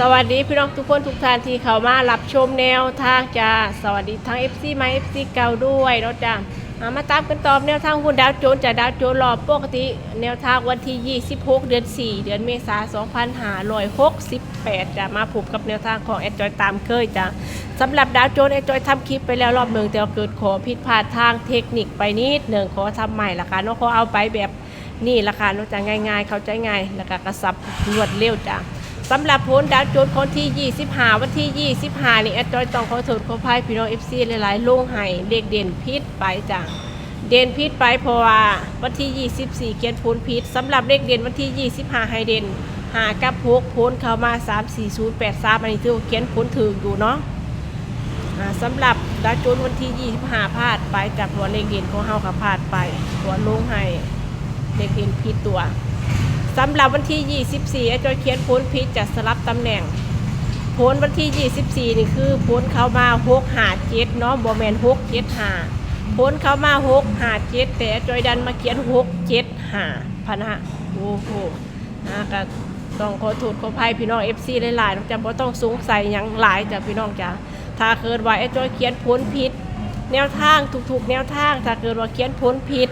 สวัสดีพี่น้องทุกคนทุกท่านที่เข้ามารับชมแนวทางจ้าสวัสดีทั้ง FC ใหม่ FC เก่าด้วยเนาะจ้ามาตามกันตอบแนวทางหุ้นดาวโจนส์จากดาวโจนส์รอบปกติ แนวทางวันที่ 26 เดือน 4 เดือนเมษายน2568จะมาผูกกับแนวทางของแอดจอยตามเคยจ้าสำหรับดาวโจนส์แอดจอยทำคลิปไปแล้วรอบหนึ่งแต่เกิดขอผิดพลาดทางเทคนิคไปนิดหนึ่งขอทำใหม่ละกันเนาะขอเอาไปแบบนี่ละกันเนาะจะง่าย ๆ เข้าใจง่ายแล้วก็กระสับรวดเร็วจ้า สำหรับผลดาวโจนส์คนที่ 25 วันที่ 25 นี่แอดจอยต้องขอโทษขออภัยพี่น้อง FC หลายๆลงให้เลขเด่นพิษไปจ้ะเด่นพิษไปเพราะว่าวันที่ 24เขียนผลพิษสำหรับเลขเด่นวันที่ 25 ให้เด่นหากับพกผลเข้ามา 34083อันนี้ถือว่เขียนผลถึงอยู่เนาะสำหรับดาวโจนส์วันที่ 25พลาดไปจากหัวเลขเด่นของเฮาค่ะพลาดไปหัวลงให้เลขเด่นพิษตัว สำหรับวันที่ 24 อาจารย์เขียนพ้นพิษจะสลับตำแหน่งพ้นวันที่ 24 นี่คือพ้นเข้ามา6หาเจ็ดเนาะบอแมน6เจ็ดหาพ้นเข้ามา6หาเจ็ดแต่อาจารย์ดันมาเขียน6เจ็ดหาพนะโอ้โหนะก็ต้องขอโทษขอภัยพี่น้อง FC หลายๆจ๊ะบ่ต้องสงสัยหยังหลายจ้ะพี่น้องจ้ะถ้าเกิดว่าไอาจารย์เขียนพ้นพิษแนวทางถูกๆแนวทางถ้าเกิดว่าเขียนพ้นพิษ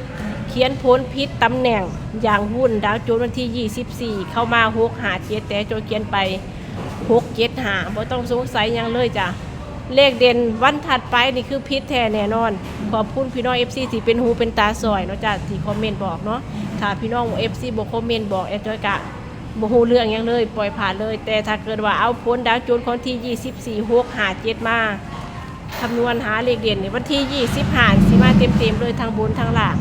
เขียนพ้นพิษตำแหน่งอย่างหุ้นดาวโจนวันที่ 24 เข้ามา6หาเจ็ดแต่โจเขียนไป6เจ็ดหาบ่ต้องสงสัยยังเลยจ้ะเลขเด่นวันถัดไปนี่คือพิษแท้แน่นอน ขอบคุณพี่น้อง FC ที่เป็นหูเป็นตาซอยเนาะจ้ะที่คอมเมนต์บอกเนาะถ้าพี่น้อง FC บ่คอมเมนต์บอกแอดจอยกะบ่ฮู้เรื่องยังเลย ปล่อยผ่านเลย แต่ถ้าเกิดว่าเอาพ้นดาวโจนส์คนที่24 6หาเจ็ดมาคำนวณหาเลขเด่นในวันที่20ผ่านสิมาเต็มๆเลยทางบนทางล่าง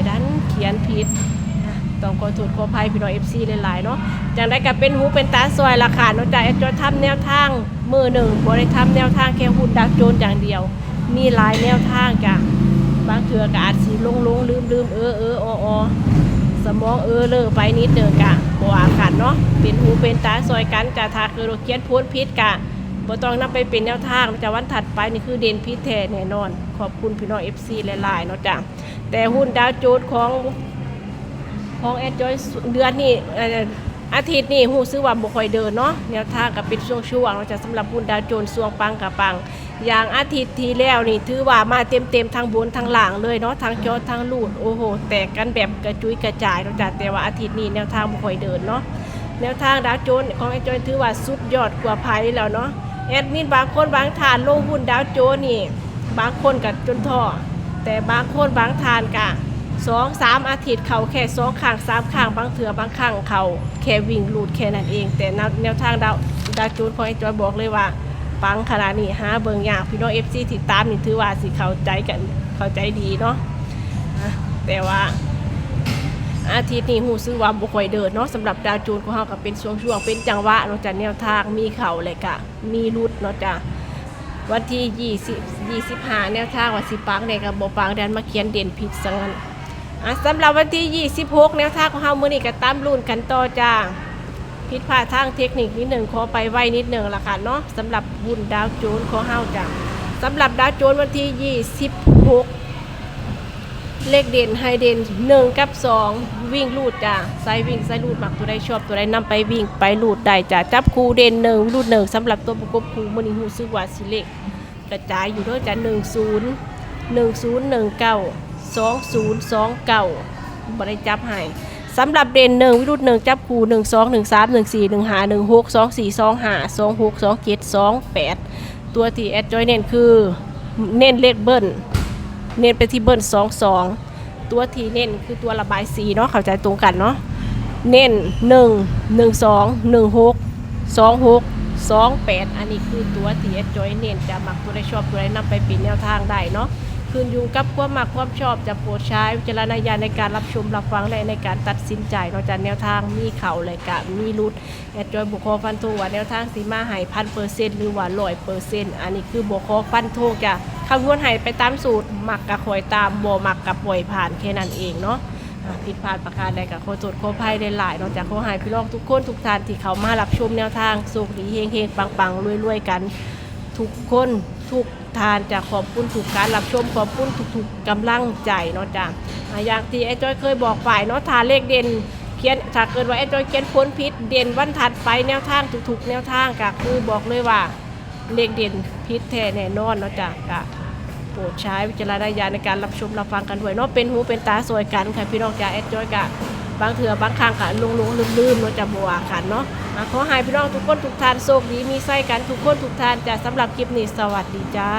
อืมแต่ดันเขียนผิดต้องขอโทษขออภัยพี่น้อง FC หลายๆเนาะจังได้กับเป็นหูเป็นตาซอยราคาเนาะจากแอดจอยทำแนวทางมือหนึ่งบ่ได้ทำแนวทางแค่หุ่นดักโจนอย่างเดียว มีหลายแนวทางจ้ะบางเถื่อกอาจสิลงลงลืมลืมเออเออออสมองเออเลอไปนิดเดินกะบว่ากันเนาะเป็นหูเป็นตาซอยกันกะถ้าเกิดว่าเขียนพ้นพิษกะบ่ต้องนำไปเป็นแนวทางจะวันถัดไปนี่คือเด่นพิษแท้แน่นอน ขอบคุณพี่น้อง FC หลายๆเนาะจ้ะ แต่หุ้นดาวโจนส์ของของแอดจอยเดือนนี้เอ่อาทิตย์นี้หูซื้อว่าบ่ค่อยเดินเนาะแนวทางก็เป็นช่วงๆเนาจะสำหรับหุ้นดาวโจนส์ช่วงปังกับปัง อย่างอาทิตย์ที่แล้วนี่ถือว่ามาเต็มๆทางบนทางหล่างเลยเนาะทางจอทางลูดโอ้โหแตกกันแบบกระจุยกระจายเนาจะแต่ว่าอาทิตย์นี้แนวทางบ่ค่อยเดินเนาะแนวทางดาวโจนส์ของแอดจอยถือว่าสุดยอดกว่าไพ่แล้วเนาะแอดมินบางคนบางทานลงหุ้นดาวโจนส์นี่ บางคนกับจนท่อ แต่บางคนบางทานกะสองสามอาทิตย์เขาแค่สองข้างสามข้างบางเถื่อบางข้างเขาแค่วิ่งลูดแค่นั้นเอง แต่แนวทางดาวดาวโจนส์ของแอจอยบอกเลยว่าปังขนาดนี้หาเบิงยากพี่น้องเอฟซีติดตามนี่ถือว่าสิเข้าใจกันเข้าใจดีเนาะแต่ว่าอาทิตย์นี้หูซื้อว่าบ่ค่อยเดินเนาะสำหรับดาวจูนของเฮาก็เป็นช่วงๆเป็นจังหวะเนาะจ้ะแนวทางมีเข่าเลยกะมีรุดเนาะจ้ะ วันที่20 25แนวทางว่าสิปังได้ก็บ่ปังดันมาเขียนเด่นผิดซะงั้นอะสำหรับวันที่ 26 แนวทางของเฮามื้อนี้ก็ตามรุ่นกันต่อจ้าผิดพลาดทางเทคนิคนิดหนึ่งขอไปไว้นิดหนึ่งละค่ะเนาะสำหรับบุญดาวโจนของเฮาจ้าสำหรับดาวโจนวันที่ 26 เลขเด่นไฮเด่นหนึ่งกับสองวิ่งลูดจ้ะไซวิ่งไซลูดมักตัวใดชอบตัวใดนำไปวิ่งไปลูดได้จ้ะจับคูเด่นหนึ่งลูดหนึ่งสำหรับตัวประกบคูมันนี่หูซื้อว่าสิเลขกระจายอยู่ด้วยจ้ะหนึ่งศูนย์หนึ่งศูนย์หนึ่งเก้าสองศูนย์สองเก้าบริจับให้สำหรับเด่นหนึ่งวิรุดหนึ่งจับคูหนึ่งสองหนึ่งสามหนึ่งสี่หนึ่งห้าหนึ่งหกสองสี่สองห้าสองหกสองเจ็ดสองแปดตัวที่แอดจอยเน้นคือเน้นเลขเบิ้ล เน้นไปที่เบิ้ลสองสองตัวทีเน้นคือตัวระบายสีเนาะเข้าใจตรงกันเนาะเน้นหนึ่งหนึ่งสองหนึ่งหกสองหกสองแปดอันนี้คือตัวที่จอยเน้นจะมักตัวได้ชอบตัวได้นำไปเป็นแนวทางได้เนาะขึ้นอยู่กับความมักความชอบจะโปรดใช้วิจารณญาณในการรับชมรับฟังและในการตัดสินใจเนอกจากแนวทางมีเข่าเลยกะมีรุดแอดจอยบุคคลฟันธงว่าแนวทางสีมาหายพันเปอร์เซ็นต์หรือว่าร้อยเปอร์เซ็นต์อันนี้คือบุคคลฟันธงจ้ะ คำนวณให้ไปตามสูตรหมักกับคอยตามบ่หมักกับปล่อยผ่านแค่นั้นเองเนาะผิดพลาดประการใดกับโคจดโคภัยได้หลายนอกจากโคหายพี่น้องทุกคนทุกท่านที่เขามารับชมแนวทางสุขดีเฮงเฮงปังปังรวยรวยๆกัน ทุกคนทุกทานจะขอบคุณทุกการรับชมขอบคุณทุกๆกำลังใจเนาะจ้ะอย่างที่ไอ้จ้อยเคยบอกฝ่ายเนาะทานเลขเด่นเขียนถ้าเกิดว่าแอดจอยเขียนพ้นพิษเด่นวันถัดไปแนวทางถูกๆ แนวทางก็คือบอกเลยว่าเลขเด่นพิษแท้แน่นอนเนาะจ้ะก็ โปรดใช้วิจารณญาณในการรับชมรับฟังกันด้วยเนาะเป็นหูเป็นตาสวยกันค่ะพี่น้องจ้าแอดจอยกะบางเถื่อบางครั้งกะลงลงลืมลืมเนาะจะบัวกันเนาะขอให้พี่น้องทุกคนทุกท่านโชคดีมีไส้กันทุกคนทุกท่านจ้ะสำหรับคลิปนี้สวัสดีจ้า